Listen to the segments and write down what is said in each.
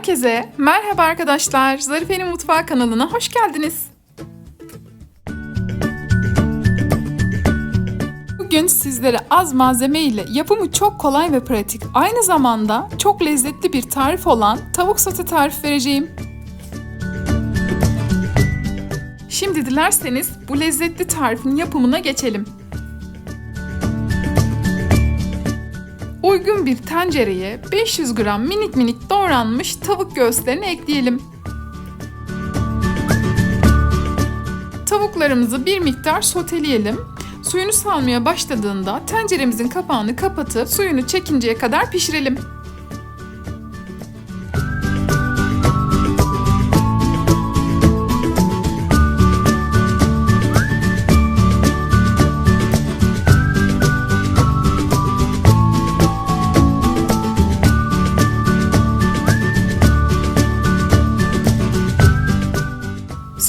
Herkese merhaba arkadaşlar. Zarife'nin Mutfağı kanalına hoş geldiniz. Bugün sizlere az malzeme ile yapımı çok kolay ve pratik, aynı zamanda çok lezzetli bir tarif olan tavuk sote tarif vereceğim. Şimdi dilerseniz bu lezzetli tarifin yapımına geçelim. Uygun bir tencereye 500 gram minik minik doğranmış tavuk göğüslerini ekleyelim. Tavuklarımızı bir miktar soteleyelim. Suyunu salmaya başladığında tenceremizin kapağını kapatıp suyunu çekinceye kadar pişirelim.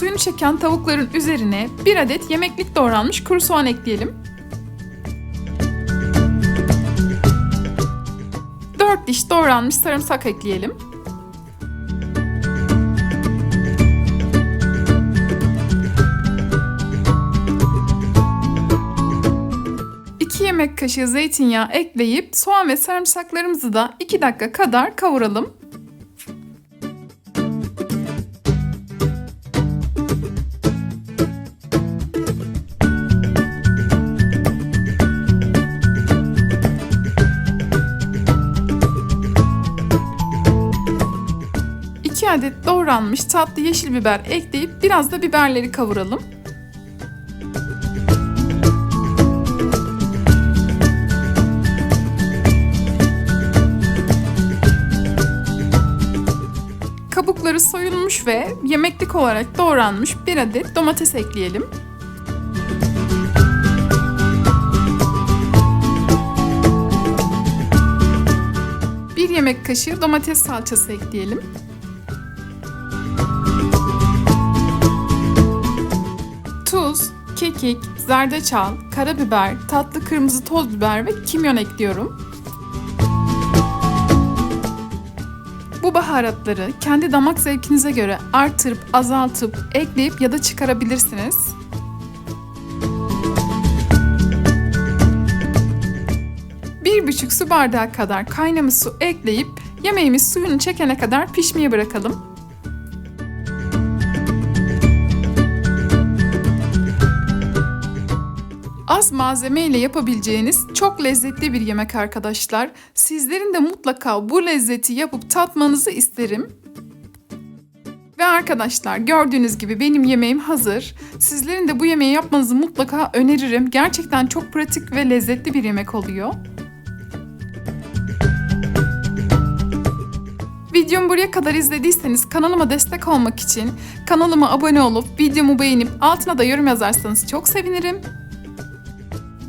Suyunu çeken tavukların üzerine bir adet yemeklik doğranmış kuru soğan ekleyelim. 4 diş doğranmış sarımsak ekleyelim. Yemek kaşığı zeytinyağı ekleyip soğan ve sarımsaklarımızı da 2 dakika kadar kavuralım. İki adet doğranmış tatlı yeşil biber ekleyip biraz da biberleri kavuralım. Kabukları soyulmuş ve yemeklik olarak doğranmış bir adet domates ekleyelim. Bir yemek kaşığı domates salçası ekleyelim. Kekik, zerdeçal, karabiber, tatlı kırmızı toz biber ve kimyon ekliyorum. Bu baharatları kendi damak zevkinize göre artırıp, azaltıp, ekleyip ya da çıkarabilirsiniz. Bir buçuk su bardağı kadar kaynamış su ekleyip yemeğimiz suyunu çekene kadar pişmeye bırakalım. Az malzeme ile yapabileceğiniz çok lezzetli bir yemek arkadaşlar. Sizlerin de mutlaka bu lezzeti yapıp tatmanızı isterim. Ve arkadaşlar gördüğünüz gibi benim yemeğim hazır. Sizlerin de bu yemeği yapmanızı mutlaka öneririm. Gerçekten çok pratik ve lezzetli bir yemek oluyor. Videomu buraya kadar izlediyseniz kanalıma destek olmak için kanalıma abone olup videomu beğenip altına da yorum yazarsanız çok sevinirim.